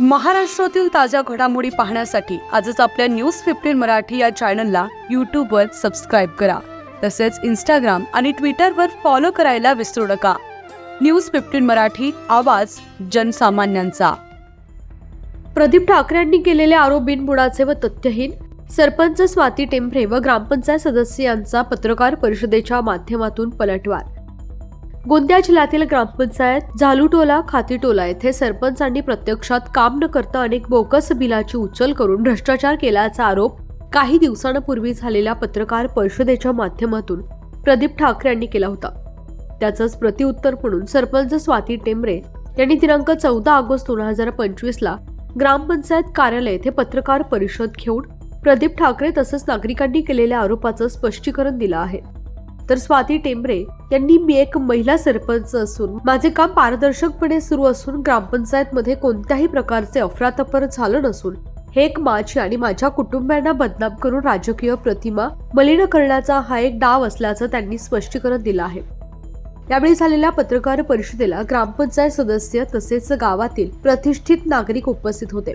महाराष्ट्रातील ताज्या घडामोडी पाहण्यासाठी आजच आपल्या न्यूज फिफ्टीन मराठी या चॅनलला यूट्यूबवर सबस्क्राईब करा. तसेच इंस्टाग्राम आणि ट्विटरवर फॉलो करायला विसरू नका. न्यूज फिफ्टीन मराठी आवाज जनसामान्यांचा. प्रदीप ठाकरेंनी केलेले आरोप बिनबुडाचे व तथ्यहीन सरपंच स्वाती टेंभरे व ग्रामपंचायत सदस्य यांचा पत्रकार परिषदेच्या माध्यमातून पलटवार. गोंदिया जिल्ह्यातील ग्रामपंचायत झालुटोला खातीटोला येथे सरपंचांनी प्रत्यक्षात काम न करता अनेक बोगस बिलाची उचल करून भ्रष्टाचार केल्याचा आरोप काही दिवसांपूर्वी झालेल्या पत्रकार परिषदेच्या माध्यमातून प्रदीप ठाकरे यांनी केला होता. त्याचंच प्रतिउत्तर म्हणून सरपंच स्वाती टेंबरे यांनी दिनांक चौदा ऑगस्ट दोन हजार पंचवीसला ग्रामपंचायत कार्यालय येथे पत्रकार परिषद घेऊन प्रदीप ठाकरे तसंच नागरिकांनी केलेल्या आरोपाचं स्पष्टीकरण दिलं आहे. तर स्वाती टेंबरे यांनी मी एक महिला सरपंच असून माझे काम पारदर्शकपणे सुरू असून ग्रामपंचायतमध्ये कोणत्याही प्रकारचे अफरातफर झालं नसून हे एक माझी आणि माझ्या कुटुंबियांना बदनाम करून राजकीय प्रतिमा मलिन करण्याचा हा एक डाव असल्याचं त्यांनी स्पष्टीकरण दिलं आहे. यावेळी झालेल्या पत्रकार परिषदेला ग्रामपंचायत सदस्य तसेच गावातील प्रतिष्ठित नागरिक उपस्थित होते.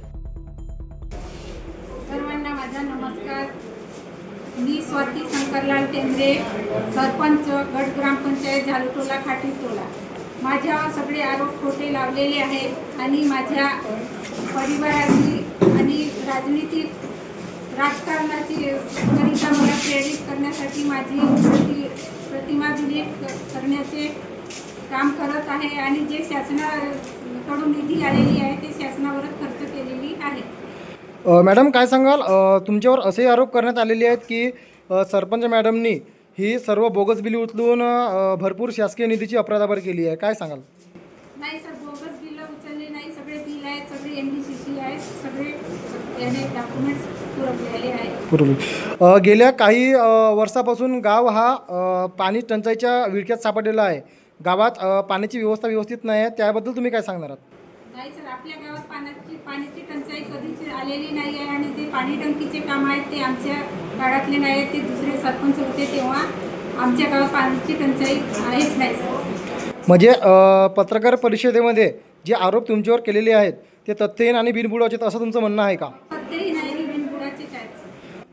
स्वाती शंकरलाल टेंबरे सरपंच गट ग्रामपंचायत झालुटोला खाटीटोला माझ्यावर सगळे आरोप खोटे लावलेले आहेत आणि माझ्या परिवाराची आणि राजनीतिक राजकारणाची करिता मला प्रेरित करण्यासाठी माझी प्रति प्रतिमा डिलीट करण्याचे काम करत आहे आणि जे शासनाकडून निधी आलेली आहे ते शासनावरच खर्च केलेली आहे. मॅडम काय सांगाल? तुमच्यावर असे आरोप करण्यात आलेले आहेत की सरपंच मॅडमनी ही सर्व बोगस बिली उचलून भरपूर शासकीय निधीची अफरातफर केली आहे. काय सांगाल? नाही सर बोगस बिल उचलले नाही. सगळे बिल आहेत सगळे एम डी सी सी आहेत सगळे डॉक्युमेंट्स पुरवलेले आहेत. पूर्वी अ, गेल्या काही वर्षापासून गाव हा पाणी टंचाईच्या विळख्यात सापडलेला आहे. गावात पाण्याची व्यवस्था व्यवस्थित नाही आहे. त्याबद्दल तुम्ही काय सांगणार आहात? नाही सर आपल्या गावात पाण्याची पाण्याची टंचाई कधीच आलेली नाही आहे आणि जे पाणी टंकीचे काम आहेत ते आमच्या काळातले नाही ते दुसरे सरपंच होते तेव्हा आमच्या गावात पाण्याची टंचाई आहेच नाही. म्हणजे अ, पत्रकार परिषदेमध्ये जे आरोप तुमच्यावर केलेले आहेत ते तथ्यहीन आणि बिनबुडाचे असं तुमचं म्हणणं आहे का? नाही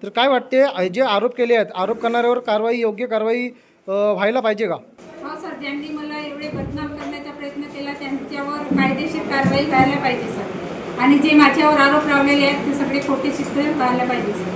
तर काय वाटते अ, जे आरोप केले आहेत आरोप करणाऱ्यावर कारवाई योग्य कारवाई अ, व्हायला पाहिजे का? हो सर ज्यांनी मला एवढे बदनाम करण्याचा प्रयत्न केला त्यांच्यावर कायदेशीर कारवाई व्हायला पाहिजे सर. आणि जे माझ्यावर आरोप लावलेले आहेत ते सगळे खोटे चित्र व्हायला पाहिजे सर.